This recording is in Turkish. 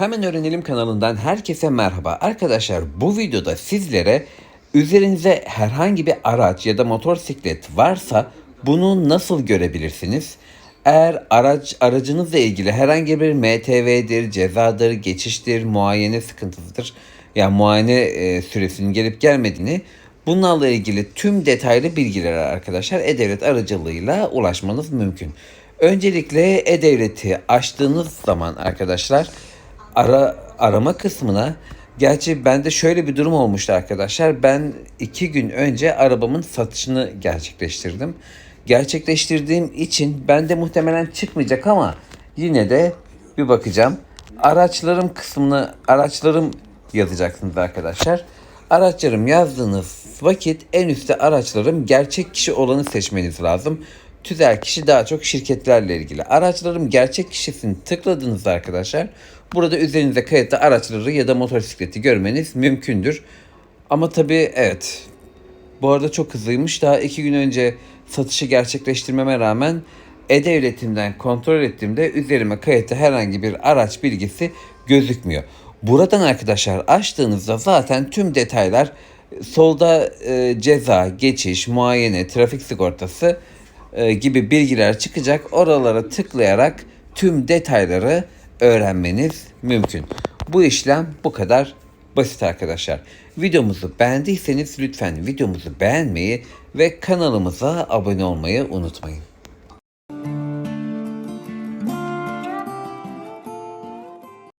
Hemen Öğrenelim kanalından herkese merhaba. Arkadaşlar bu videoda sizlere üzerinize herhangi bir araç ya da motosiklet varsa bunu nasıl görebilirsiniz? Eğer araç aracınızla ilgili herhangi bir MTV'dir, cezadır, geçiştir, muayene sıkıntısıdır. Yani muayene e, süresinin gelip gelmediğini bunlarla ilgili tüm detaylı bilgilere arkadaşlar E-Devlet aracılığıyla ulaşmanız mümkün. Öncelikle E-Devlet'i açtığınız zaman arkadaşlar ara arama kısmına gerçi bende şöyle bir durum olmuştu arkadaşlar. Ben iki gün önce arabamın satışını gerçekleştirdim. Gerçekleştirdiğim için bende muhtemelen çıkmayacak ama yine de bir bakacağım. Araçlarım kısmını araçlarım yazacaksınız arkadaşlar. Araçlarım yazdığınız vakit en üstte araçlarım gerçek kişi olanı seçmeniz lazım. Tüzel kişi daha çok şirketlerle ilgili. Araçlarım gerçek kişisini tıkladığınızda arkadaşlar burada üzerinize kayıtlı araçları ya da motosikleti görmeniz mümkündür. Ama tabii evet bu arada çok hızlıymış. Daha iki gün önce satışı gerçekleştirmeme rağmen E-Devletim'den kontrol ettiğimde üzerime kayıtlı herhangi bir araç bilgisi gözükmüyor. Buradan arkadaşlar açtığınızda zaten tüm detaylar solda e, ceza, geçiş, muayene, trafik sigortası e, gibi bilgiler çıkacak. Oralara tıklayarak tüm detayları öğrenmeniz mümkün. Bu işlem bu kadar basit arkadaşlar. Videomuzu beğendiyseniz lütfen videomuzu beğenmeyi ve kanalımıza abone olmayı unutmayın.